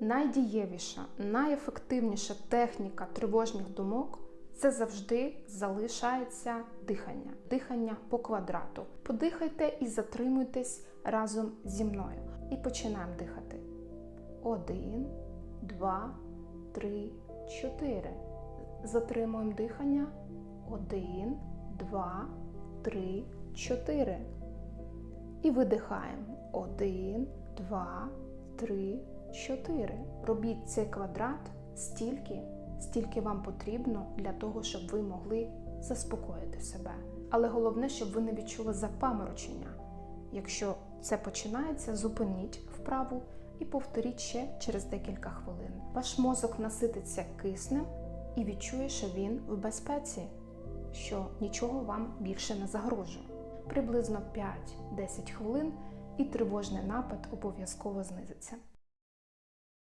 Найдієвіша, найефективніша техніка тривожних думок це завжди залишається дихання, дихання по квадрату. Подихайте і затримуйтесь разом зі мною. І починаємо дихати. Один, два, три, чотири. Затримуємо дихання. Один, два, три, чотири. І видихаємо. Один, два, три, чотири. Робіть цей квадрат стільки, стільки вам потрібно для того, щоб ви могли заспокоїти себе. Але головне, щоб ви не відчули запаморочення. Якщо це починається, зупиніть вправу і повторіть ще через декілька хвилин. Ваш мозок насититься киснем і відчує, що він в безпеці, що нічого вам більше не загрожує. Приблизно 5-10 хвилин і тривожний напад обов'язково знизиться.